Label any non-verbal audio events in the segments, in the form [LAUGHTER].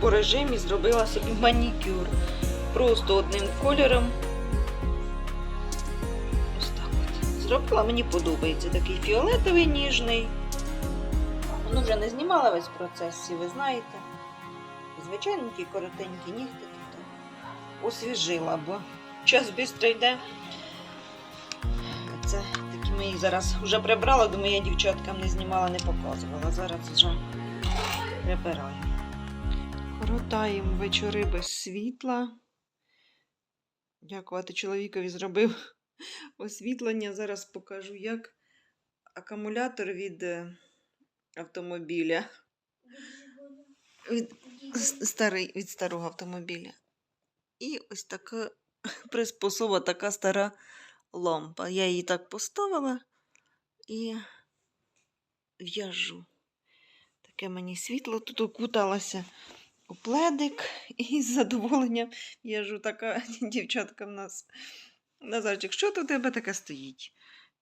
турборежимі зробила собі манікюр. Просто одним кольором. Ось так от. Зробила, мені подобається. Такий фіолетовий ніжний. Ну, вже не знімала весь процес, всі ви знаєте. Звичайненькі, коротенькі нігти освіжила, бо час швидко йде. Це такі ми їх зараз вже прибрала, думаю, я дівчаткам не знімала, не показувала. Зараз вже прибираю. Коротаємо вечори без світла. Дякувати чоловікові зробив [LAUGHS] освітлення. Зараз покажу, як акумулятор від е, автомобіля. Від, старий, від старого автомобіля. І ось така [LAUGHS] приспособа, така стара лампа. Я її так поставила і в'яжу. Таке мені світло тут окуталося пледик і з задоволенням в'яжу. Така [LAUGHS] дівчатка в нас. Назарчик, що тут у тебе таке стоїть?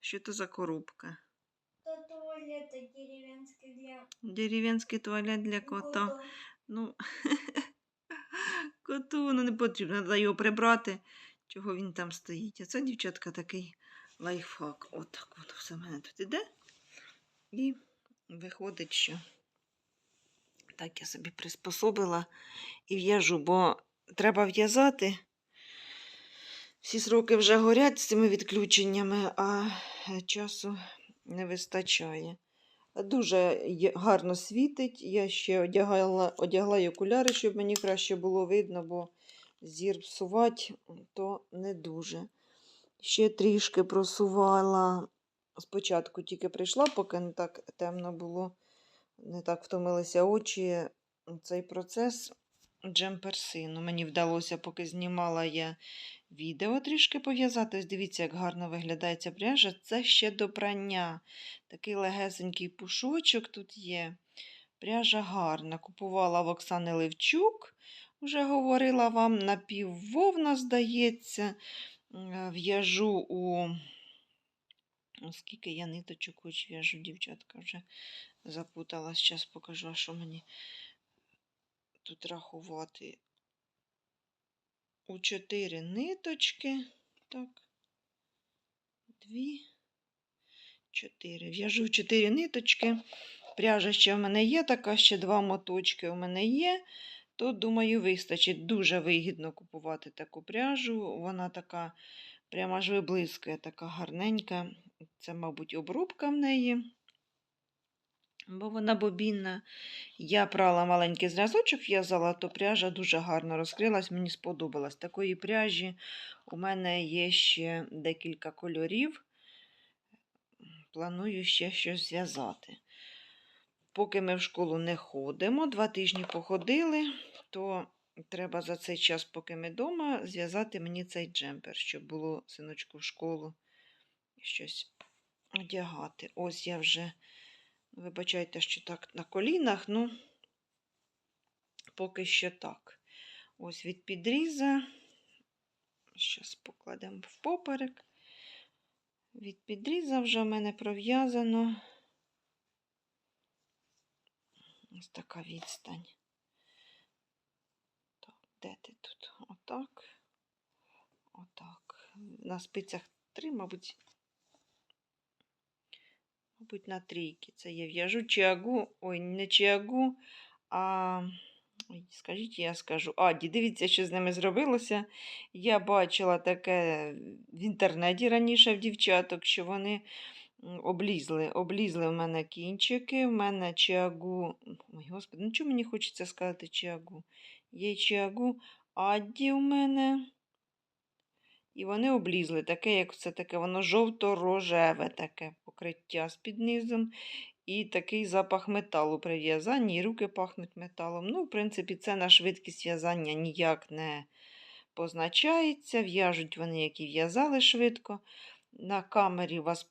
Що це за коробка? Это туалет деревенский для Дерев'янський туалет для кота. кота. Ну, [LAUGHS] коту воно не потрібно, треба його прибрати, чого він там стоїть. А це, дівчатка, такий лайфхак. Отак от все в мене тут іде. І виходить, що так я собі приспособила і в'яжу, бо треба в'язати. Всі сроки вже горять з цими відключеннями, а е, часу не вистачає. Дуже гарно світить. Я ще одягала, одягла окуляри, щоб мені краще було видно, бо зір псувати то не дуже. Ще трішки просувала. Спочатку тільки прийшла, поки не так темно було, не так втомилися очі. Цей процес джемперсину. Мені вдалося, поки знімала я відео трішки пов'язати. Дивіться, як гарно виглядає ця пряжа. Це ще до прання. Такий легесенький пушочок тут є. Пряжа гарна. Купувала в Оксани Левчук, вже говорила вам, напіввовна, здається. Е, В'яжу у. О, Скільки я ниточок хоч в'яжу, дівчатка вже запуталась. Зараз покажу, що мені тут рахувати. У чотири ниточки. Так. Дві. Чотири. В'яжу чотири ниточки. Пряжа ще в мене є, така ще два моточки у мене є. То, думаю, вистачить. Дуже вигідно купувати таку пряжу. Вона така, прямо аж виблискує, така гарненька. Це, мабуть, обрубка в неї. Бо вона бобінна. Я прала маленький зразочок, в'язала, то пряжа дуже гарно розкрилась, мені сподобалась. Такої пряжі у мене є ще декілька кольорів. Планую ще щось зв'язати. Поки ми в школу не ходимо, два тижні походили, то треба за цей час, поки ми вдома, зв'язати мені цей джемпер, щоб було синочку в школу щось одягати. Ось я вже, вибачайте, що так на колінах, ну, поки що так. Ось від підріза. Зараз покладемо в поперек. Від підріза вже в мене пров'язано. Ось така відстань. Так, де ти тут? Отак. Отак. На спицях три, мабуть. Мабуть, на трійки. Це я в'яжу чиагу, ой, не чиагу, а. Скажіть, я скажу. Аді, дивіться, що з ними зробилося. Я бачила таке в інтернеті раніше в дівчаток, що вони облізли. Облізли в мене кінчики, в мене чиагу. Ой, господи, ну чому мені хочеться сказати чиагу? Є чиагу, адді в мене. І вони облізли, таке, як це таке, воно жовто-рожеве таке покриття з під низом. І такий запах металу при в'язанні, і руки пахнуть металом. Ну, в принципі, це на швидкість в'язання ніяк не позначається. В'яжуть вони, які в'язали швидко. На камері вас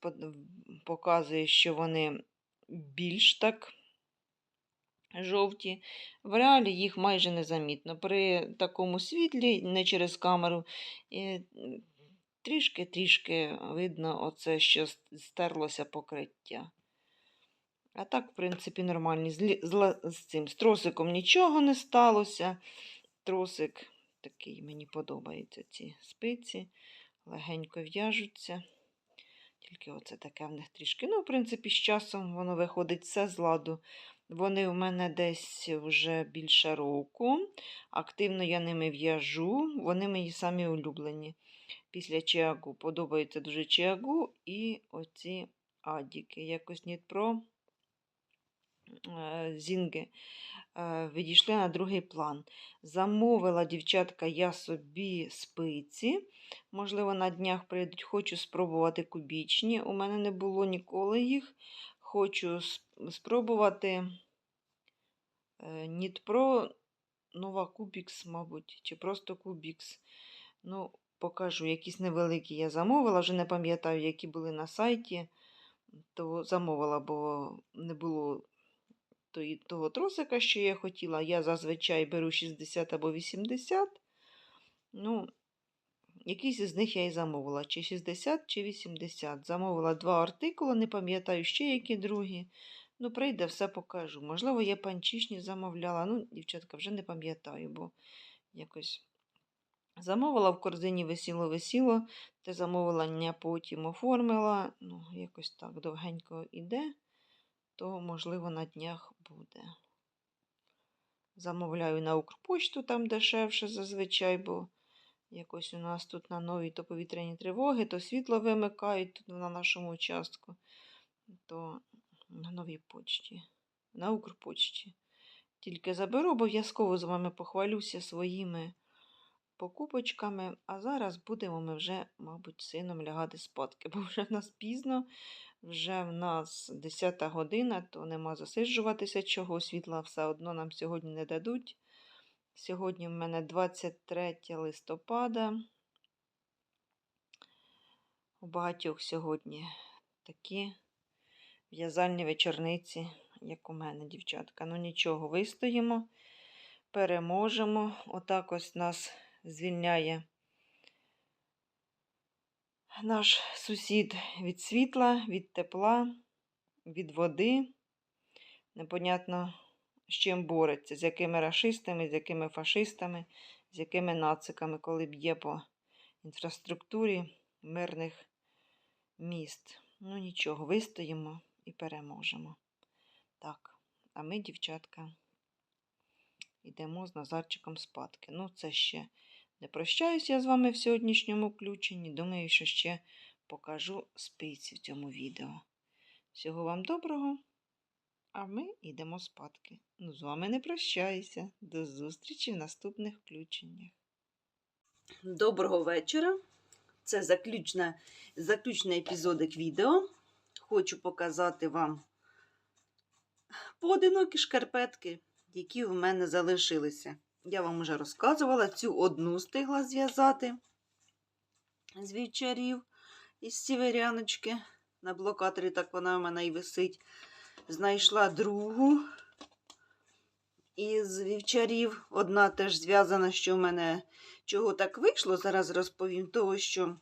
показує, що вони більш так жовті. В реалі їх майже незамітно. При такому світлі, не через камеру, трішки-трішки видно, оце, що стерлося покриття. А так, в принципі, нормальні. З, з, з цим з тросиком нічого не сталося. Тросик такий мені подобається ці спиці. Легенько в'яжуться. Тільки оце таке в них трішки. Ну, в принципі, з часом воно виходить все з ладу. Вони в мене десь вже більше року. Активно я ними в'яжу. Вони мої самі улюблені. Після чиагу подобається дуже чиагу і оці адіки. Якось Нітпро е, зінги е, відійшли на другий план. Замовила дівчатка я собі спиці. Можливо, на днях прийдуть. Хочу спробувати кубічні. У мене не було ніколи їх. Хочу спробувати е, Нітпро Нова Кубікс, мабуть, чи просто Кубікс. Ну, покажу, якісь невеликі я замовила, вже не пам'ятаю, які були на сайті. То замовила, бо не було того тросика, що я хотіла. Я зазвичай беру 60 або 80. Ну, якийсь із них я і замовила, чи 60, чи 80. Замовила два артикули, не пам'ятаю ще які другі. Ну, прийде, все покажу. Можливо, я панчішні замовляла. Ну, дівчатка, вже не пам'ятаю, бо якось замовила в корзині висіло-висіло, те замовлення потім оформила. Ну, якось так довгенько іде, то, можливо, на днях буде. Замовляю на Укрпочту, там дешевше зазвичай, бо якось у нас тут на новій то повітряні тривоги, то світло вимикають тут на нашому участку, то на новій почті, на Укрпочті. Тільки заберу, обов'язково з вами похвалюся своїми покупочками. А зараз будемо ми вже, мабуть, сином лягати спадки, [LAUGHS] бо вже в нас пізно, вже в нас 10 година, то нема засиджуватися чого. Світла все одно нам сьогодні не дадуть. Сьогодні в мене 23 листопада. У багатьох сьогодні такі в'язальні вечорниці, як у мене, дівчатка. Ну нічого, вистоїмо, переможемо. Отак ось нас звільняє наш сусід від світла, від тепла, від води. Непонятно, з чим бореться, з якими рашистами, з якими фашистами, з якими нациками, коли б'є по інфраструктурі мирних міст. Ну нічого, вистоїмо і переможемо. Так, а ми, дівчатка, йдемо з Назарчиком спадки. Ну, це ще не прощаюсь я з вами в сьогоднішньому включенні. Думаю, що ще покажу спиці в цьому відео. Всього вам доброго! А ми йдемо спадки. Ну, з вами не прощаюся. До зустрічі в наступних включеннях. Доброго вечора. Це заключна, заключний епізодик відео. Хочу показати вам поодинокі шкарпетки, які в мене залишилися. Я вам вже розказувала, цю одну стигла зв'язати з вівчарів із сіверяночки. На блокаторі так вона в мене і висить. Знайшла другу із вівчарів. Одна теж зв'язана, що в мене чого так вийшло, зараз розповім. Того, що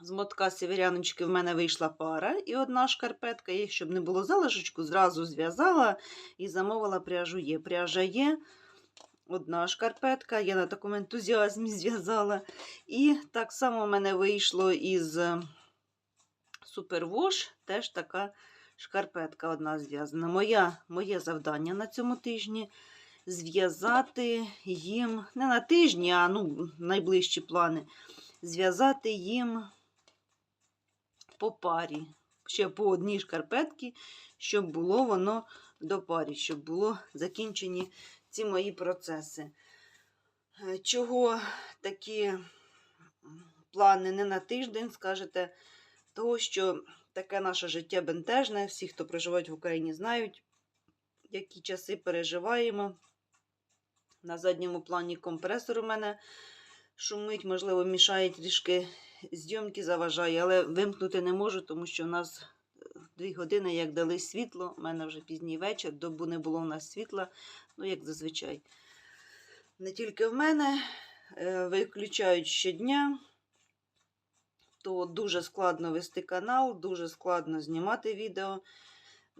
з мотка сіверяночки в мене вийшла пара і одна шкарпетка. І щоб не було залишечку, зразу зв'язала і замовила пряжу є. Пряжа є. Одна шкарпетка, я на такому ентузіазмі [LAUGHS] зв'язала. І так само в мене вийшло із Супервош, теж така шкарпетка одна зв'язана. Моя, Моє завдання на цьому тижні зв'язати їм, не на тижні, а ну, найближчі плани, зв'язати їм по парі. Ще по одній шкарпетці, щоб було воно до парі, щоб було закінчені ці мої процеси. Е, Чого такі плани не на тиждень, скажете, того, що таке наше життя бентежне, всі, хто проживають в Україні, знають, які часи переживаємо. На задньому плані компресор у мене шумить, можливо, мішає трішки зйомки, заважає, але вимкнути не можу, тому що в нас дві години, як дали світло, у мене вже пізній вечір, добу не було в нас світла, ну, як зазвичай. Не тільки в мене, е, виключають щодня, то дуже складно вести канал, дуже складно знімати відео.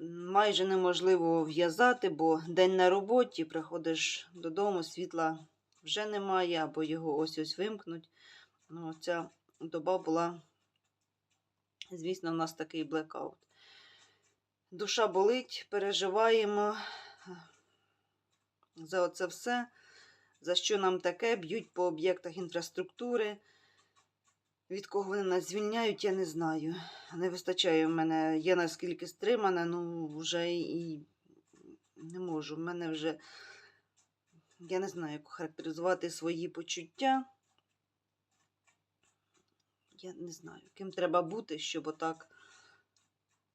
майже неможливо в'язати, бо день на роботі, приходиш додому, світла вже немає, або його ось ось вимкнуть. Ну, ця доба була, звісно, в нас такий блекаут. Душа болить, переживаємо за оце все, за що нам таке, б'ють по об'єктах інфраструктури. Від кого вони нас звільняють, я не знаю. Не вистачає в мене. Я наскільки стримана, ну вже і не можу. В мене вже я не знаю, як характеризувати свої почуття. Я не знаю, ким треба бути, щоб отак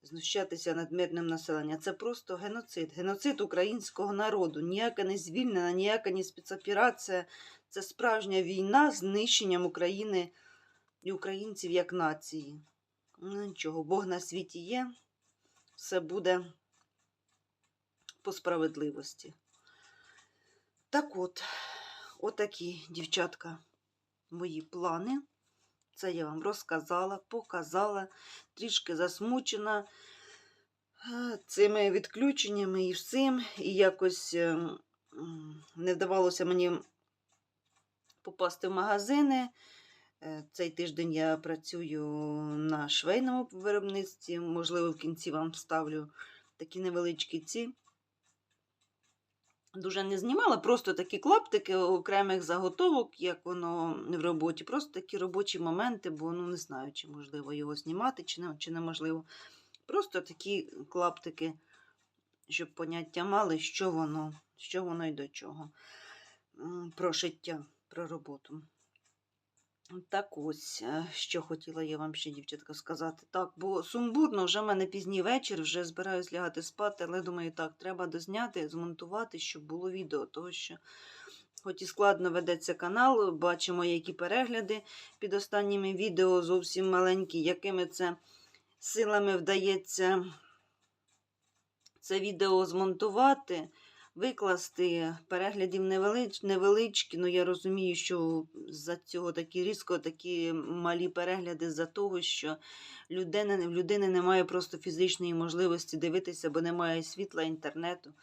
знущатися над мирним населенням. Це просто геноцид. Геноцид українського народу. Ніяка не звільнена, ніяка не спецоперація. Це справжня війна з знищенням України і українців як нації. Ну нічого, Бог на світі є, все буде по справедливості. Так от, отакі, дівчатка, мої плани. Це я вам розказала, показала, трішки засмучена е, цими відключеннями і всім. І якось е, не вдавалося мені попасти в магазини. Е, Цей тиждень я працюю на швейному виробництві. Можливо, в кінці вам вставлю такі невеличкі ці. Дуже не знімала, просто такі клаптики окремих заготовок, як воно в роботі. Просто такі робочі моменти, бо ну не знаю, чи можливо його знімати, чи, не, чи неможливо. Просто такі клаптики, щоб поняття мали, що воно, що воно і до чого. Про життя, про роботу. Так ось, е, що хотіла я вам ще, дівчатка, сказати. Так, бо сумбурно, вже в мене пізній вечір, вже збираюсь лягати спати, але думаю, так, треба дозняти, змонтувати, щоб було відео, того що, хоч і складно ведеться канал, бачимо, які перегляди під останніми відео зовсім маленькі, якими це силами вдається це відео змонтувати. Викласти переглядів невелич, невеличкі, ну я розумію, що за цього такі різко такі малі перегляди за того, що людини, в людини немає просто фізичної можливості дивитися, бо немає світла, інтернету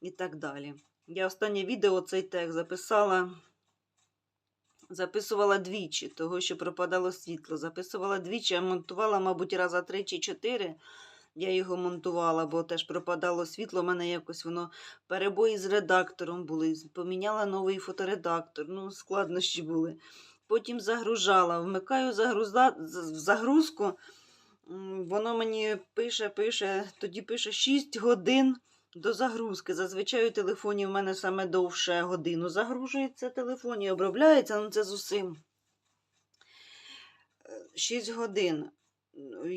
і так далі. Я останнє відео цей текст записала, записувала двічі, того, що пропадало світло. Записувала двічі, а монтувала, мабуть, раза три чи чотири. Я його монтувала, бо теж пропадало світло. У мене якось воно перебої з редактором були. Поміняла новий фоторедактор. Ну, складнощі були. Потім загружала, вмикаю загруза... загрузку. Воно мені пише, пише, тоді пише 6 годин до загрузки. Зазвичай у телефоні в мене саме довше годину загружується телефон і обробляється, ну це з усім. 6 годин.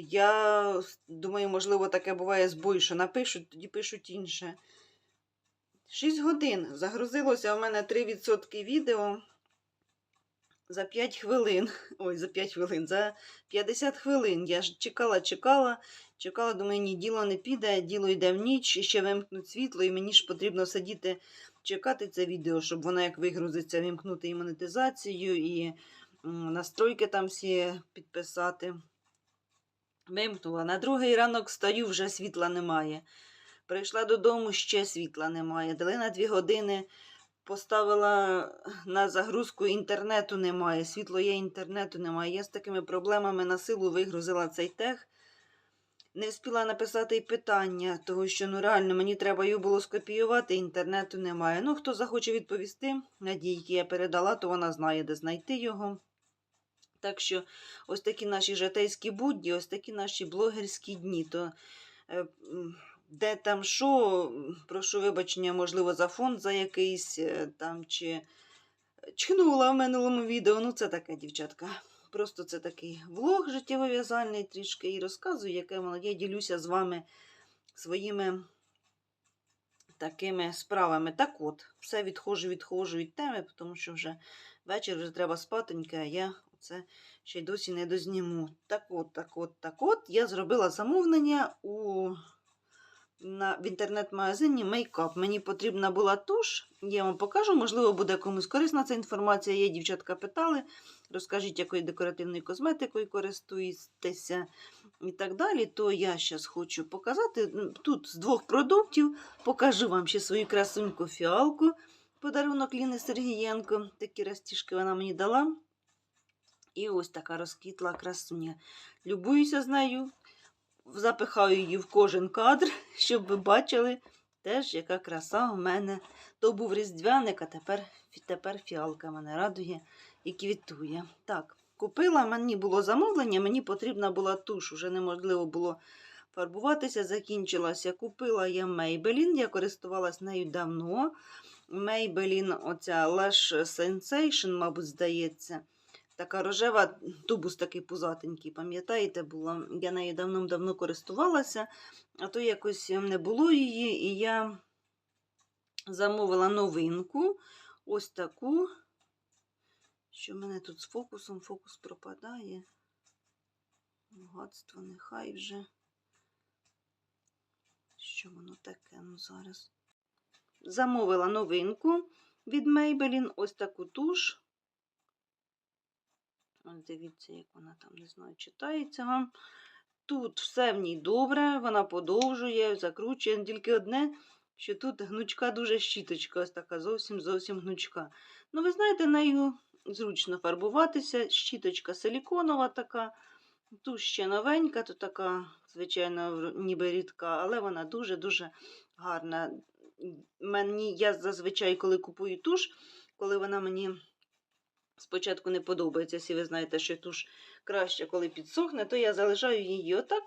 Я думаю, можливо, таке буває збой, що напишуть, тоді пишуть інше. 6 годин. Загрузилося у мене 3% відео за 5 хвилин. [LAUGHS] Ой, за 5 хвилин, за 50 хвилин. Я ж чекала, чекала, чекала, думаю, ні, діло не піде, діло йде в ніч, і ще вимкнуть світло, і мені ж потрібно сидіти, чекати це відео, щоб воно як вигрузиться, вимкнути і монетизацію, і настройки там всі підписати. Вимкнула. На другий ранок стою, вже світла немає. Прийшла додому, ще світла немає. Дали на дві години, поставила на загрузку, інтернету немає. Світло є, інтернету немає. Я з такими проблемами на силу вигрузила цей тех. Не встигла написати й питання, того що ну реально мені треба його було скопіювати, інтернету немає. Ну, хто захоче відповісти, надійки я передала, то вона знає, де знайти його. Так що ось такі наші житейські будні, ось такі наші блогерські дні. То е, де там що, прошу вибачення, можливо, за фонд за якийсь е, там чи чхнула в минулому відео. Ну, це таке, дівчатка. Просто це такий влог життєвов'язальний трішки і розказую, яке воно. Я ділюся з вами своїми такими справами. Так от, все відходжу, відходжу від теми, тому що вже вечір вже треба спатоньки, а я це ще й досі не дозніму. Так от, так от, так от, я зробила замовлення у, на, в інтернет-магазині Makeup. Мені потрібна була туш, я вам покажу, можливо, буде комусь корисна ця інформація. Є дівчатка питали. Розкажіть, якою декоративною косметикою користуєтеся. і так далі, то я зараз хочу показати. Тут з двох продуктів покажу вам ще свою красуньку фіалку. Подарунок Ліни Сергієнко. Такі розтіжки вона мені дала. І ось така розквітла красуня. Любуюся з нею, запихаю її в кожен кадр, [LAUGHS] щоб ви бачили теж, яка краса у мене. То був різдвяник, а тепер, тепер фіалка мене радує і квітує. Так, купила, мені було замовлення, мені потрібна була туш, уже неможливо було фарбуватися, закінчилася. Купила я Maybelline, я користувалась нею давно. Maybelline, оця Lash Sensation, мабуть, здається. Така рожева, тубус такий пузатенький, пам'ятаєте, була. Я нею давно-давно користувалася, а то якось не було її, і я замовила новинку. Ось таку. Що в мене тут з фокусом? Фокус пропадає. Багатство, нехай вже. Що воно таке ну зараз? Замовила новинку від Maybelline. Ось таку туш. Ось дивіться, як вона там, не знаю, читається вам. Тут все в ній добре, вона подовжує, закручує. Тільки одне, що тут гнучка дуже щіточка, ось така зовсім зовсім гнучка. Ну, ви знаєте, нею зручно фарбуватися. Щіточка силіконова така. Тут ще новенька, то така, звичайно, ніби рідка, але вона дуже-дуже гарна. Мені, я зазвичай, коли купую туш, коли вона мені спочатку не подобається, якщо ви знаєте, що туш краще, коли підсохне, то я залишаю її отак,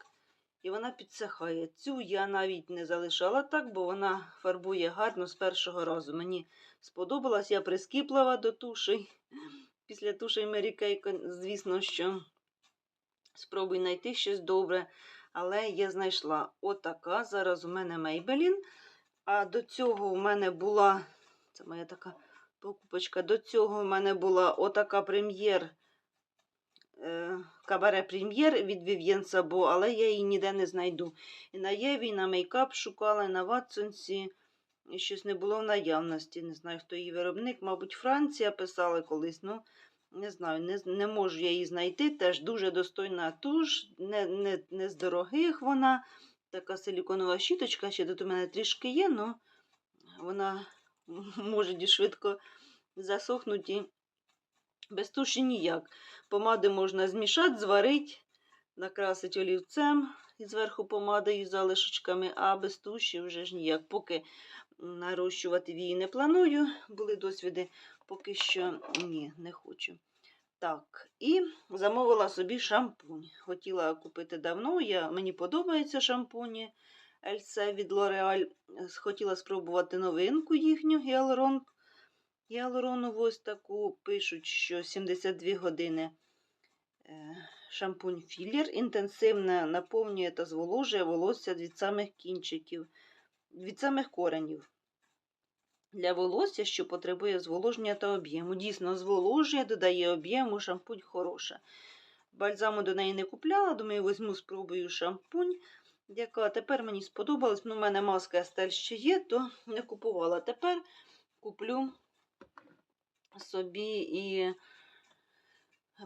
і вона підсихає. Цю я навіть не залишала так, бо вона фарбує гарно з першого разу. Мені сподобалась, я прискіплива до туші. Після туші Kay, звісно, що спробуй знайти щось добре. Але я знайшла отака. Зараз у мене Maybelline. А до цього у мене була. Це моя така покупочка. До цього у мене була отака прем'єр. е, Кабаре прем'єр від Vivienne Sabo, але я її ніде не знайду. І на Єві, на мейкап шукала, і на Ватсонсі. І щось не було в наявності. Не знаю, хто її виробник. Мабуть, Франція писала колись. Ну, не знаю, не, не можу я її знайти. Теж дуже достойна туш, не, не, не з дорогих вона. Така силіконова щіточка, ще тут у мене трішки є, але вона може і швидко засохнути. Без туші ніяк. Помади можна змішати, зварити, накрасити олівцем і зверху помадою з залишечками, а без туші вже ж ніяк. Поки нарощувати вії не планую, були досвіди, поки що ні, не хочу. Так, і замовила собі шампунь. Хотіла купити давно, я, мені подобаються шампуні LC від L'Oreal. Хотіла спробувати новинку їхню гіалурон. Гіалуронову ось таку пишуть, що 72 години е, шампунь філір інтенсивно наповнює та зволожує волосся від самих кінчиків, від самих коренів. Для волосся, що потребує зволоження та об'єму. Дійсно, зволожує, додає об'єму, шампунь хороша. Бальзаму до неї не купляла, думаю, візьму, спробую шампунь. Яка тепер мені сподобалась. Ну, у мене маска Естель ще є, то не купувала. Тепер куплю собі і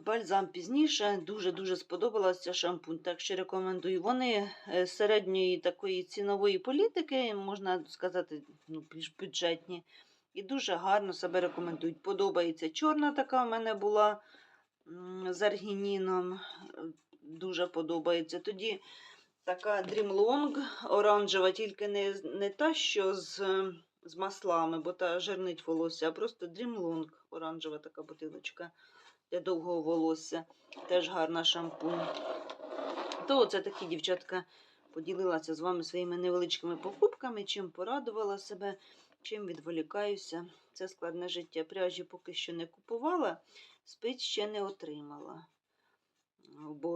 бальзам пізніше. Дуже-дуже сподобалася шампунь. Так що рекомендую. Вони е, середньої такої цінової політики, можна сказати, ну, більш бюджетні. І дуже гарно себе рекомендують. Подобається чорна така в мене була з аргініном. Дуже подобається. Тоді така Dreamlong оранжева, тільки не, не та, що з, з маслами, бо та жирнить волосся, а просто Dreamlong оранжева така бутилочка для довгого волосся. Теж гарна шампунь. То оце такі дівчатка поділилася з вами своїми невеличкими покупками, чим порадувала себе, чим відволікаюся. Це складне життя. Пряжі поки що не купувала, спиць ще не отримала.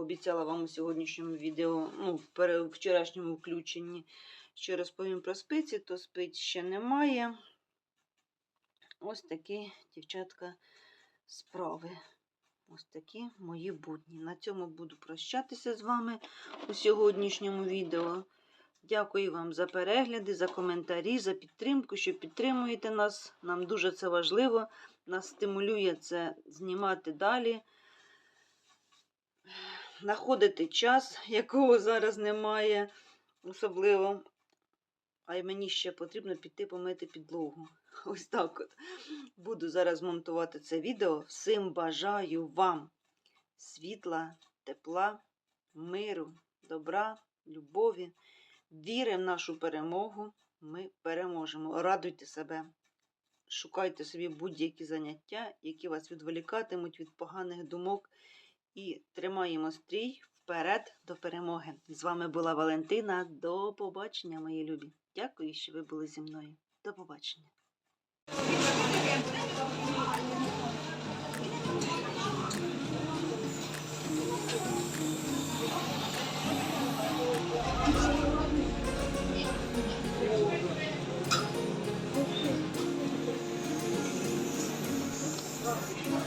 Обіцяла вам у сьогоднішньому відео, ну, в вчорашньому включенні, що розповім про спиці, то спиць ще немає. Ось такі, дівчатка, справи. Ось такі мої будні. На цьому буду прощатися з вами у сьогоднішньому відео. Дякую вам за перегляди, за коментарі, за підтримку, що підтримуєте нас. Нам дуже це важливо. Нас стимулює це знімати далі. Знаходити час, якого зараз немає, особливо. А й мені ще потрібно піти помити підлогу. [LAUGHS] Ось так от. Буду зараз монтувати це відео. Всім бажаю вам світла, тепла, миру, добра, любові. Віри в нашу перемогу. Ми переможемо. Радуйте себе. Шукайте собі будь-які заняття, які вас відволікатимуть від поганих думок. І тримаємо стрій вперед до перемоги. З вами була Валентина. До побачення, мої любі. Дякую, що ви були зі мною. До побачення. Дякую.